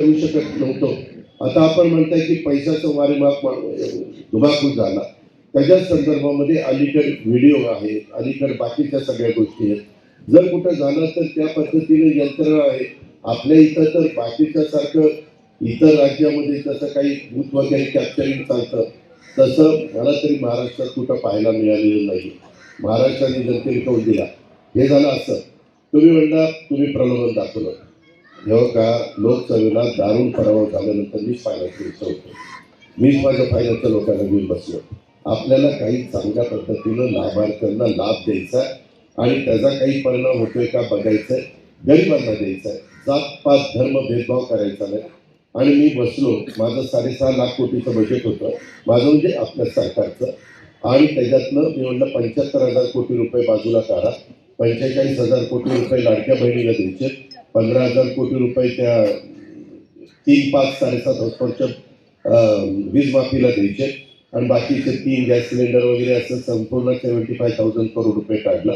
करू शकत नव्हतो. आता आपण म्हणताय की पैशाचा वारेमाप धुमाकूळ झाला. त्याच्याच संदर्भामध्ये अलीकडे व्हिडिओ आहे अलीकडे बाकीच्या सगळ्या गोष्टी आहेत. जर कुठं झालं तर त्या पद्धतीने यंत्रणा आहे. आपल्या इथं तर बाकीच्या सारखं इतर राज्यामध्ये जसं काही बूथ वगैरे कॅप्चरिंग चालतं तसं मला तरी महाराष्ट्रात कुठं पाहायला मिळालेलं नाही. महाराष्ट्राने जनतेने कौल दिला. हे झालं असं. तुम्ही म्हणता तुम्ही प्रलोभन दाखवलं. जेव्हा का लोकसभेला दारुण पराभव झाल्यानंतर मीच फायनान्स इच्छा होतो. मीच माझ्या फायनान्सच्या लोकांना घेऊन बसलो. आपल्याला काही चांगल्या पद्धतीनं लाभार्थ्यांना लाभ द्यायचा आणि त्याचा काही परिणाम होतोय का बघायचंय गरिबांना द्यायचा. आहे जात पात धर्म भेदभाव करायचा नाही. आणि मी बसलो. माझं साडेसहा लाख कोटीचं बजेट होतं. माझं म्हणजे आपल्या सरकारचं. आणि त्याच्यातनं मी म्हणलं पंच्याहत्तर हजार कोटी रुपये बाजूला काढा. पंचेचाळीस हजार कोटी रुपये लाडक्या बहिणीला द्यायचे. पंधरा हजार कोटी रुपये त्या तीन पाच साडेसात हॉस्पिटलच्या वीज माफीला द्यायचे. आणि बाकीचे तीन गॅस सिलेंडर वगैरे असं संपूर्ण सेव्हन्टी फाय थाउजंड करोड रुपये काढला.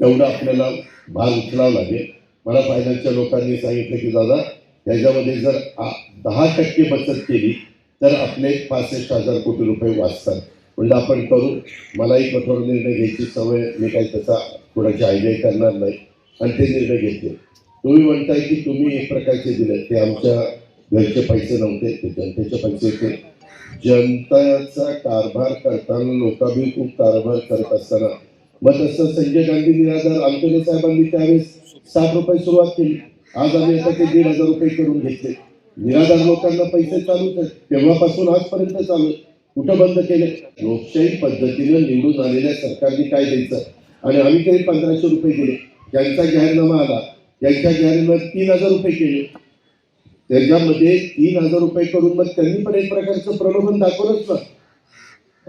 तेवढं आपल्याला भाग उचलावा लागेल. मला फायनान्सच्या लोकांनी सांगितलं की दादा त्याच्यामध्ये जर आ- दहा टक्के बचत केली तर आपले पासष्ट हजार कोटी रुपये वाचतात. म्हणजे आपण करू. मलाही कठोर निर्णय घ्यायची सवय मी काही त्याचा कोणाची आयडिया करणार नाही. आणि ते निर्णय घेतले. तुम्ही म्हणताय की तुम्ही एक प्रकारचे दिले ते आमच्या घरचे पैसे नव्हते ते जनतेचे पैसे होते. जनताचा कारभार करताना लोकाभिमुख कारभार करत असताना. मग तसं संजय गांधी निराधार आमच्या साहेबांनी त्यावेळेस साठ रुपये सुरुवात केली. आज आम्ही आता ते दीड हजार रुपये करून घेतले. निराधार लोकांना पैसे चालूच आहेत तेव्हापासून आजपर्यंत चालू आहे. कुठं बंद केले? लोकशाही पद्धतीनं निवडून आलेल्या सरकारने काय द्यायचं? आणि आम्ही काही पंधराशे रुपये दिले. त्यांचा जाहीरनामा आला. त्यांच्या जाहीरनाम्यात तीन हजार रुपये केले. त्याच्यामध्ये तीन हजार रुपये करून मग त्यांनी पण एक प्रकारचं प्रलोभन दाखवलंच ना.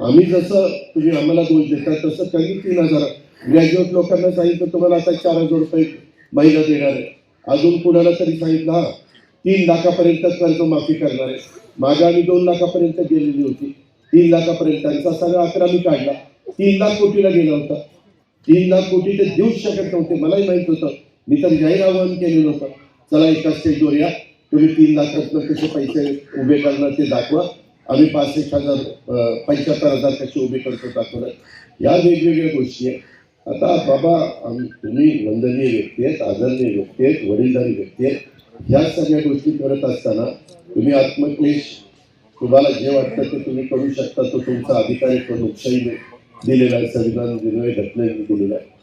आम्ही जसं तुम्ही आम्हाला दोष देता तसं त्यांनी तीन हजार. ग्रॅज्युएट लोकांना सांगितलं तुम्हाला आता चार हजार रुपये महिना देणार आहे. अजून कुणाला तरी सांगितलं हा तीन लाखापर्यंत कर्ज माफी करणार आहे. मागे आम्ही दोन लाखापर्यंत गेलेली होती. तीन लाखापर्यंत. त्यांचा सगळा अकरा मी काढला. तीन लाख कोटीला गेला होता. तीन लाख कोटी ते देऊच शकत नव्हते. मलाही माहीत होतं. मी तर जाहीर आवाहन केलेलं होतं. चला एका स्टेजवर या. तुम्ही तीन लाखातनं कसे पैसे उभे करणार ते दाखवा. आम्ही पाच एक हजार पंच्याहत्तर हजार कसे उभे करतो दाखवणार. या वेगवेगळ्या गोष्टी आहेत. आता बाबा तुम्ही वंदनीय व्यक्ती आहेत आदरणीय व्यक्ती आहेत वडीलधारी व्यक्ती आहेत. ह्या सगळ्या गोष्टी करत असताना तुम्ही आत्मक्लेश तुम्हाला जे वाटतं ते तुम्ही करू शकता. तो तुमचा अधिकार आहे तो लोकशाहीने दिलेला आहे. संविधान दिलेलं आहे घटनेने दिलेला आहे.